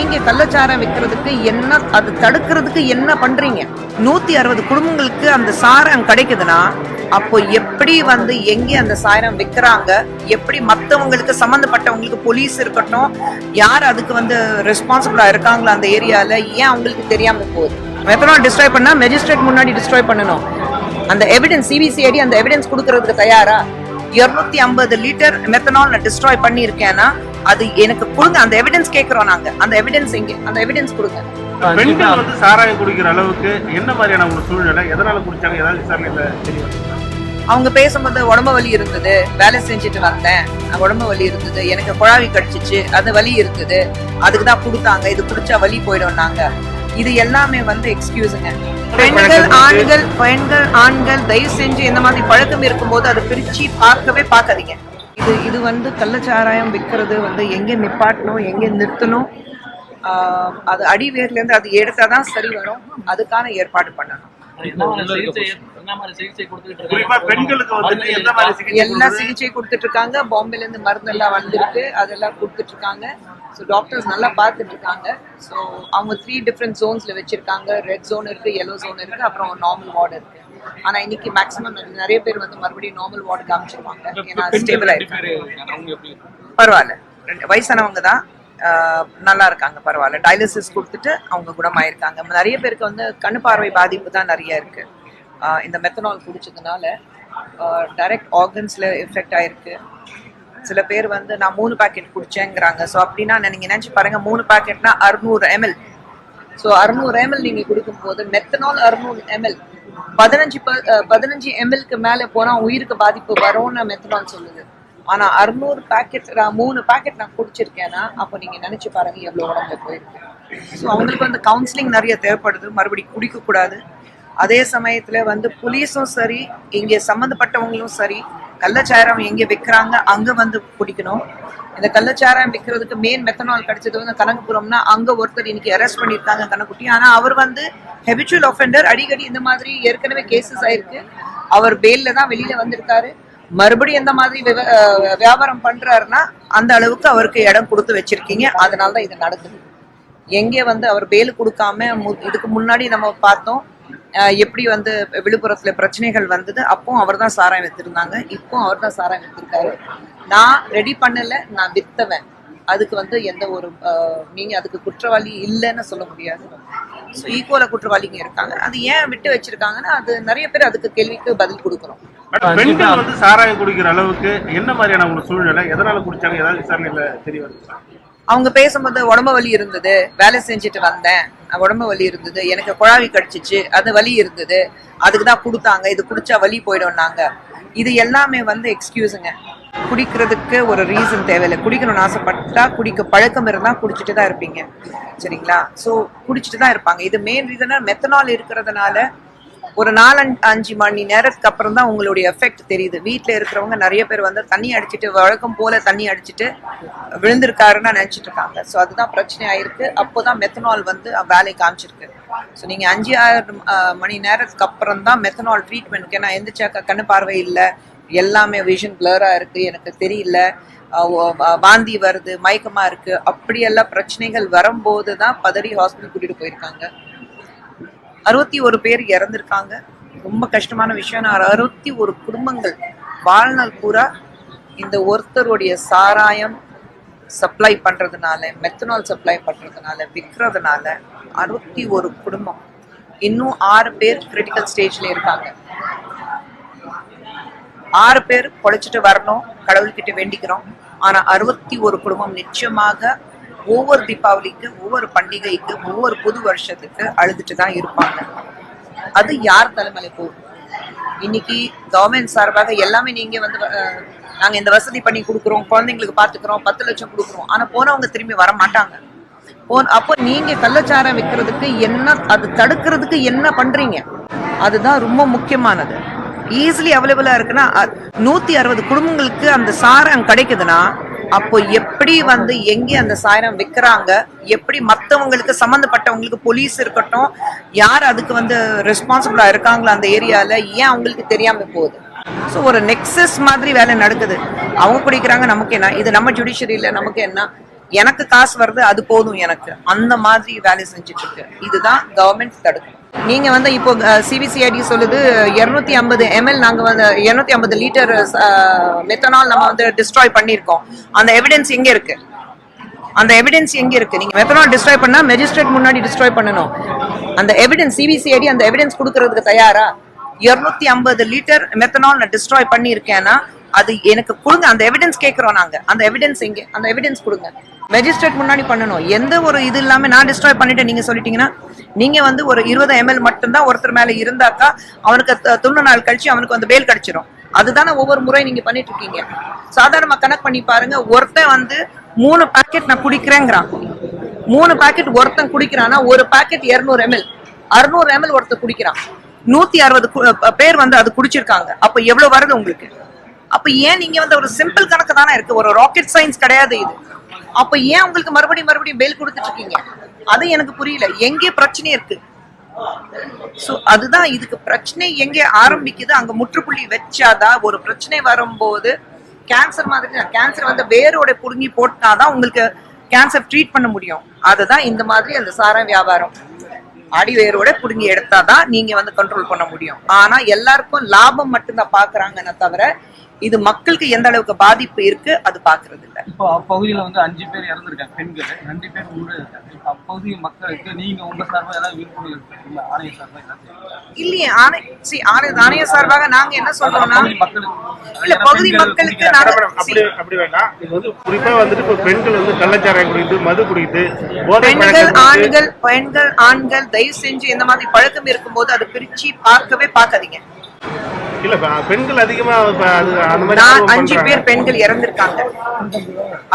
நீங்க கள்ளச்சாரம் விற்கிறதுக்கு என்ன அது தடுக்கிறதுக்கு என்ன பண்றீங்க? நூத்தி அறுபது குடும்பங்களுக்கு அந்த சாரம் கிடைக்குதுன்னா அப்போ எப்படி வந்து எங்கே அந்த சாரம் விற்கிறாங்க எப்படி மற்றவங்களுக்கு சம்மந்தப்பட்டவங்களுக்கு போலீஸ் இருக்கட்டும் யார் அதுக்கு வந்து ரெஸ்பான்சிபிளா இருக்காங்களோ அந்த ஏரியால ஏன் அவங்களுக்கு தெரியாம போகுது? மெத்தனால் டிஸ்ட்ராய் பண்ணா மெஜிஸ்ட்ரேட் முன்னாடி டிஸ்ட்ராய் பண்ணணும். அந்த எவிடன்ஸ் சிபிசிஐடி அந்த எவிடன்ஸ் கொடுக்கறதுக்கு தயாரா? இருநூத்தி ஐம்பது லிட்டர் மெத்தனால் நான் டிஸ்ட்ராய் பண்ணியிருக்கேன்னா அது எனக்கு கொடுங்க அந்த எவிடன்ஸ் கேட்கிறோம் நாங்க. அந்த எவிடன்ஸ் எங்க அந்த எவிடன்ஸ் கொடுங்க. பெண்கள் வந்து சாராயம் குடிக்கிற அளவுக்கு என்ன மாதிரியான ஒரு சூழ்நிலை எதனால குடிச்சாங்க ஏதாவது விசாரணையில தெரிய வருது அவங்க பேசும்போது உடம்பு வலி இருந்தது வேலை செஞ்சுட்டு வந்தேன். உடம்பு வலி இருந்தது எனக்கு குழாவி கடிச்சிச்சு அது வலி இருக்குது அதுக்கு தான் கொடுத்தாங்க இது குடிச்சா வலி போயிடும்னாங்க இது எல்லாமே வந்து எக்ஸ்கியூஸுங்க பெண்கள் ஆண்கள் பெண்கள் ஆண்கள் தயவு செஞ்சு இந்த மாதிரி பழக்கம் இருக்கும்போது அதை பிரிச்சு பார்க்கவே பார்க்காதீங்க. இது இது வந்து கள்ளச்சாராயம் விற்கிறது வந்து எங்கே நிப்பாட்டணும் எங்கே நிறுத்தணும் ஆஹ் அது அடிவேர்ல இருந்து அது எடுத்தாதான் சரி வரும். அதுக்கான ஏற்பாடு பண்ணணும். எல்லா? சிகிச்சை கொடுத்துட்டு இருக்காங்க? பாம்பேல இருந்து மருந்து எல்லாம் வந்திருக்கு. அதெல்லாம் கொடுத்துட்டு இருக்காங்க. ஸோ டாக்டர்ஸ் நல்லா பார்த்துட்டு இருக்காங்க ஸோ அவங்க த்ரீ டிஃப்ரெண்ட் ஜோன்ஸ்ல வச்சிருக்காங்க. ரெட் ஜோன் இருக்கு yellow ஜோன் இருக்கு அப்புறம் நார்மல் வார்டு இருக்கு. ஆனா இன்னைக்கு மேக்ஸிமம் நிறைய பேர் வந்து மறுபடியும் நார்மல் வார்டு காமிச்சிருவாங்க ஏன்னா ஸ்டேபிள் ஆயிருக்கு பரவாயில்ல. வயசானவங்க தான் நல்லா இருக்காங்க பரவாயில்ல. டயாலிசிஸ் கொடுத்துட்டு அவங்க குணமாயிருக்காங்க. நிறைய பேருக்கு வந்து கண்ணு பார்வை பாதிப்பு தான் நிறைய இருக்கு. இந்த மெத்தனால் குடிச்சதுனால டைரக்ட் ஆர்கன்ஸ்ல எஃபெக்ட் ஆயிருக்கு. சில பேர் வந்து நான் மூணு பாக்கெட் குடிச்சேங்கிறாங்க ஸோ அப்படின்னா நீங்க நினைச்சு பாருங்க மூணு பாக்கெட்னா அறுநூறு எம்எல் ஸோ அறுநூறு எம்எல் நீங்க கொடுக்கும்போது மெத்தனால் அறுநூறு எம்எல் பதினஞ்சு ப- பதினஞ்சு எம்எல்க்கு மேல போனா உயிருக்கு பாதிப்பு வரும்னு மெத்தனால் சொல்லுது. ஆனா அறுநூறு பாக்கெட் நான் மூணு பாக்கெட் நான் குடிச்சிருக்கேன்னா அப்போ நீங்க நினைச்சு பாருங்க எவ்வளவு உடம்பு போயிருக்கு. ஸோ அவங்களுக்கு வந்து கவுன்சிலிங் நிறைய தேவைப்படுது. மறுபடியும் குடிக்க கூடாது அதே சமயத்துல வந்து புலிஸும் சரி இங்க சம்மந்தப்பட்டவங்களும் சரி கள்ளச்சாரம் எங்கே விற்கிறாங்க அங்கே வந்து குடிக்கணும் இந்த கள்ளச்சாரம் விற்கிறதுக்கு மெயின் மெத்தனால் கிடைச்சது வந்து கனகபுரம்னா அங்கே ஒருத்தர் இன்னைக்கு அரெஸ்ட் பண்ணியிருக்காங்க கனக்குட்டி ஆனால் அவர் வந்து ஹெபிச்சுவல் ஒஃபெண்டர் அடிக்கடி இந்த மாதிரி ஏற்கனவே கேசஸ் ஆயிருக்கு. அவர் பெயிலில் தான் வெளியில் வந்திருக்காரு. மறுபடியும் எந்த மாதிரி வியாபாரம் பண்ணுறாருன்னா அந்த அளவுக்கு அவருக்கு இடம் கொடுத்து வச்சிருக்கீங்க. அதனால தான் இது நடக்குது. எங்கே வந்து அவர் பேல் கொடுக்காம மு- இதுக்கு முன்னாடி நம்ம பார்த்தோம். எப்படி வந்து விழுப்புரத்துல பிரச்சனைகள் வந்தது அப்போ அவர் தான் சாராயம் வித்திருந்தாங்க இப்போ அவர் தான் சாராயம் வித்திருக்காரு நான் ரெடி பண்ணல நான் வித்தவன். அதுக்கு வந்து எந்த ஒரு நீங்க அதுக்கு குற்றவாளி இல்லைன்னு சொல்ல முடியாது. ஸோ ஈக்குவலா குற்றவாளிங்க இருக்காங்க. அது ஏன் விட்டு வச்சிருக்காங்கன்னா அது நிறைய பேர் அதுக்கு கேள்விக்கு பதில் கொடுக்குறோம். பெண்கள் வந்து சாராயம் குடிக்கிற அளவுக்கு என்ன மாதிரியான ஒரு சூழ்நிலை எதனால குடிச்சாங்க ஏதாவது விசாரணையில தெரிய வருது அவங்க பேசும்போது உடம்பு வலி இருந்தது வேலை செஞ்சுட்டு வந்தேன். உடம்பு வலி இருந்தது எனக்கு குழாவி கடிச்சிச்சு அது வலி இருந்தது. அதுக்கு தான் கொடுத்தாங்க இது குடிச்சா வலி போயிடும்னாங்க. இது எல்லாமே வந்து எக்ஸ்கியூஸுங்க குடிக்கிறதுக்கு ஒரு ரீசன் தேவையில்லை. குடிக்கணும்னு ஆசைப்பட்டா குடிக்க பழக்கம் இருந்தால் குடிச்சிட்டு தான் இருப்பீங்க. சரிங்களா? ஸோ குடிச்சிட்டு தான் இருப்பாங்க. இது மெயின் ரீசனாக மெத்தனால் இருக்கிறதுனால ஒரு நாலு அஞ்சு மணி நேரத்துக்கு அப்புறம் தான் உங்களுடைய எஃபெக்ட் தெரியுது. வீட்டில் இருக்கிறவங்க நிறைய பேர் வந்து தண்ணி அடிச்சிட்டு வழக்கம் போல தண்ணி அடிச்சிட்டு விழுந்திருக்காருன்னு நினச்சிட்டு இருக்காங்க. ஸோ அதுதான் பிரச்சனை ஆயிருக்கு. அப்போதான் மெத்தனால் வந்து வேலை காமிச்சிருக்கு. ஸோ நீங்கள் அஞ்சு ஆறு மணி நேரத்துக்கு அப்புறம் தான் மெத்தனால் ட்ரீட்மெண்ட்க்கு ஏன்னா எந்திரிச்சாக்க கண்ணு பார்வை இல்லை. எல்லாமே விஷன் பிளராக இருக்கு எனக்கு தெரியல. வாந்தி வருது மயக்கமாக இருக்கு. அப்படியெல்லாம் பிரச்சனைகள் வரும்போது தான் பதறி ஹாஸ்பிட்டல் கூட்டிகிட்டு போயிருக்காங்க. அறுபத்தி ஒரு பேர் இறந்துருக்காங்க. ரொம்ப கஷ்டமான விஷயம். நான் அறுபத்தி ஒரு குடும்பங்கள். வாழ்நாள் பூரா இந்த ஒருத்தருடைய சாராயம் சப்ளை பண்ணுறதுனால மெத்தனால் சப்ளை பண்ணுறதுனால விற்கிறதுனால அறுபத்தி ஒரு குடும்பம். இன்னும் ஆறு பேர் கிரிட்டிக்கல் ஸ்டேஜில் இருக்காங்க. ஆறு பேர் பொழைச்சிட்டு வரணும் கடவுள்கிட்ட வேண்டிக்கிறோம். ஆனா அறுபத்தி ஒரு குடும்பம் நிச்சயமாக ஒவ்வொரு தீபாவளிக்கு ஒவ்வொரு பண்டிகைக்கு ஒவ்வொரு புது வருஷத்துக்கு அழுதுட்டு தான் இருப்பாங்க. அது யார் தலைமலை போகும்? இன்னைக்கு கவர்மெண்ட் சார்பாக எல்லாமே நீங்க வந்து நாங்க இந்த வசதி பண்ணி கொடுக்குறோம் குழந்தைங்களுக்கு பாத்துக்கிறோம் பத்து லட்சம் கொடுக்குறோம். ஆனா போனவங்க திரும்பி வர மாட்டாங்க. போன் அப்போ நீங்க கள்ளச்சாரம் விற்கிறதுக்கு என்ன அது தடுக்கிறதுக்கு என்ன பண்றீங்க? அதுதான் ரொம்ப முக்கியமானது. ஈஸிலி அவைலபிளா இருக்குன்னா நூத்தி அறுபது குடும்பங்களுக்கு அந்த சாரம் கிடைக்குதுன்னா அப்போ எப்படி வந்து எங்கே அந்த சாரம் விற்கிறாங்க எப்படி மற்றவங்களுக்கு சம்மந்தப்பட்டவங்களுக்கு போலீஸ் இருக்கட்டும் யார் அதுக்கு வந்து ரெஸ்பான்சிபிளா இருக்காங்களோ அந்த ஏரியால ஏன் அவங்களுக்கு தெரியாம போகுது? ஸோ ஒரு நெக்ஸஸ் மாதிரி வேலை நடக்குது. அவங்க குடிக்கிறாங்க நமக்கு என்ன? இது நம்ம ஜுடிஷியரியில நமக்கு என்ன? எனக்கு காசு வருது அது போதும் எனக்கு. அந்த மாதிரி வேலை செஞ்சுட்டு இருக்கு இதுதான் கவர்மெண்ட் தடுக்கும். நீங்க வந்து இப்போ சிபிசிஐடி சொல்லுது இருநூத்தி ஐம்பது எம்எல் நாங்க வந்து இருநூத்தி ஐம்பது லிட்டர் மெத்தனால் நம்ம வந்து டிஸ்ட்ராய் பண்ணியிருக்கோம். அந்த எவிடன்ஸ் எங்க இருக்கு? அந்த எவிடன்ஸ் எங்க இருக்கு? நீங்க மெத்தனால் டிஸ்ட்ராய் பண்ணா மெஜிஸ்ட்ரேட் முன்னாடி டிஸ்ட்ராய் பண்ணணும். அந்த எவிடன்ஸ் சிபிசிஐடி அந்த எவிடன்ஸ் கொடுக்கறதுக்கு தயாரா? இருநூத்தி ஐம்பது லிட்டர் மெத்தனால் நான் டிஸ்ட்ராய் பண்ணியிருக்கேன்னா அது எனக்கு கொடுங்க அந்த எவிடன்ஸ் கேட்குறோம் நாங்க. அந்த எவிடன்ஸ் எங்க? அந்த எவிடன்ஸ் கொடுங்க. மெஜிஸ்ட்ரேட் முன்னாடி பண்ணணும். எந்த ஒரு இது இல்லாம நான் டிஸ்ட்ராய் பண்ணிட்டு நீங்க சொல்லிட்டீங்கன்னா நீங்க வந்து ஒரு இருபது எம்எல் மட்டும்தான் ஒருத்தர் மேல இருந்தாக்கா அவனுக்கு தொண்ணூறு நாள் கழிச்சு அவனுக்கு வந்து பேல் கிடைச்சிரும். அதுதானே ஒவ்வொரு முறை நீங்க பண்ணிட்டு இருக்கீங்க. சாதாரணமா கணக்கு பண்ணி பாருங்க ஒருத்தன் வந்து மூணு பாக்கெட் நான் குடிக்கிறேங்கிறான். மூணு பாக்கெட் ஒருத்தன் குடிக்கிறான்னா ஒரு பாக்கெட் 200 எம்எல் அறுநூறு எம்எல் ஒருத்தன் குடிக்கிறான். நூத்தி அறுபது பேர் வந்து அது குடிச்சிருக்காங்க. அப்ப எவ்வளவு வருது உங்களுக்கு? அப்ப ஏன் நீங்க வந்து ஒரு சிம்பிள் கணக்கு தானே இருக்கு. ஒரு ராக்கெட் சயின்ஸ் கிடையாது இது. அப்ப ஏன் உங்களுக்கு மறுபடியும் மறுபடியும் பெயில் கொடுத்துட்டு இருக்கீங்க? அது எனக்கு புரியல. எங்கே பிரச்சனை இருக்கு. சோ அதுதான் இதுக்கு பிரச்சனை எங்கே ஆரம்பிக்குது. அங்க முற்றுப்புள்ளி வச்சாதான் ஒரு பிரச்சனை வரும்போது கேன்சர் மாதிரி கேன்சர் வந்து வேரோட புடுங்கி போட்டாதான் உங்களுக்கு கேன்சர் ட்ரீட் பண்ண முடியும். அதுதான் இந்த மாதிரி அந்த சார வியாபாரம். அடி வேரோட புடுங்கி எடுத்தாதான் நீங்க வந்து கண்ட்ரோல் பண்ண முடியும். ஆனா எல்லாருக்கும் லாபம் மட்டும்தான் பாக்குறாங்கன்னு தவிர இது மக்களுக்கு எந்த அளவுக்கு பாதிப்பு இருக்கு அது பாக்குறது இல்ல இப்போ அப்பகுதியில வந்து அஞ்சு பேர் இறந்துருக்காங்க பெண்கள். ரெண்டு பேர் இப்போ அப்பகுதி மக்களுக்கு நீங்க உங்க சார்பா ஏதாவது ஆணைய சார்பா செய்றீங்களா? இல்லையே ஆணை சி ஆணை ஆணைய சார்பாக நாங்க என்ன சொல்றோம்னா இல்ல பகுதி மக்களுக்கு அப்படி அப்படி வேண்டாம். இது வந்து குறிப்பா வந்துட்டு இப்போ பெண்கள் வந்து கள்ளச்சாராயம் குடித்து மது குடித்து பெண்கள் ஆண்கள் பெண்கள் ஆண்கள் தயவு செஞ்சு இந்த மாதிரி பழக்கம் இருக்கும்போது அதை பிரிச்சு பார்க்கவே பார்க்காதீங்க. இல்ல பெண்கள் அதிகமா நான் அஞ்சு. பேர் பெண்கள் இறந்திருக்காங்க.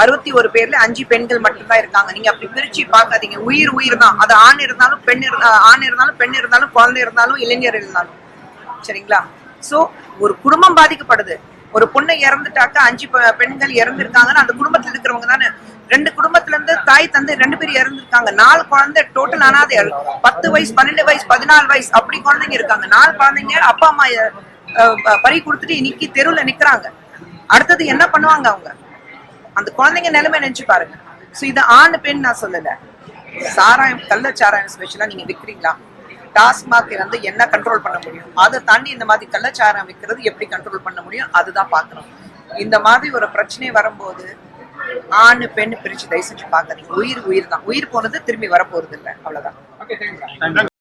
அறுபத்தி ஒரு பேர்ல அஞ்சு பெண்கள் மட்டும்தான் இருக்காங்க. நீங்க அப்படி பிரிச்சு பார்க்காதீங்க. உயிர் உயிர் தான். அது ஆண் இருந்தாலும் பெண் ஆண் இருந்தாலும் பெண் இருந்தாலும் குழந்தை இருந்தாலும் இளைஞர் இருந்தாலும். சரிங்களா? சோ ஒரு குடும்பம் பாதிக்கப்படுது. ஒரு பொண்ணு இறந்துட்டாக்கா அஞ்சு பெண்கள் இறந்திருக்காங்கன்னா அந்த குடும்பத்துல இருக்கிறவங்க தானே. ரெண்டு குடும்பத்துல இருந்து தாய் தந்தை ரெண்டு பேர் இறந்திருக்காங்க. நாலு குழந்தை டோட்டல் அனாதை பத்து வயசு பன்னெண்டு வயசு பதினாலு வயசு அப்படி குழந்தைங்க இருக்காங்க. நாலு குழந்தைங்க அப்பா அம்மா பறி கொடுத்துட்டு இன்னைக்கு தெருவில் நிக்கிறாங்க. அடுத்தது என்ன பண்ணுவாங்க அவங்க? அந்த குழந்தைங்க நிலைமை நினைச்சு பாருங்க. ஸோ இது ஆண் பெண் நான் சொல்லலை. சாராயம் கள்ள சாராயம் ஸ்பெஷலாக நீங்க விக்கிறீங்களா? டாஸ்மாக் வந்து என்ன கண்ட்ரோல் பண்ண முடியும்? அதை தாண்டி இந்த மாதிரி கள்ளச்சாரம் விற்கிறது எப்படி கண்ட்ரோல் பண்ண முடியும்? அதுதான் பார்க்கணும். இந்த மாதிரி ஒரு பிரச்சனை வரும்போது ஆண் பெண் பிரிச்சு தயவு செஞ்சு பார்க்காதீங்க. உயிர் உயிர் தான் உயிர் போனது திரும்பி வரப்போறது இல்லை அவ்வளவுதான்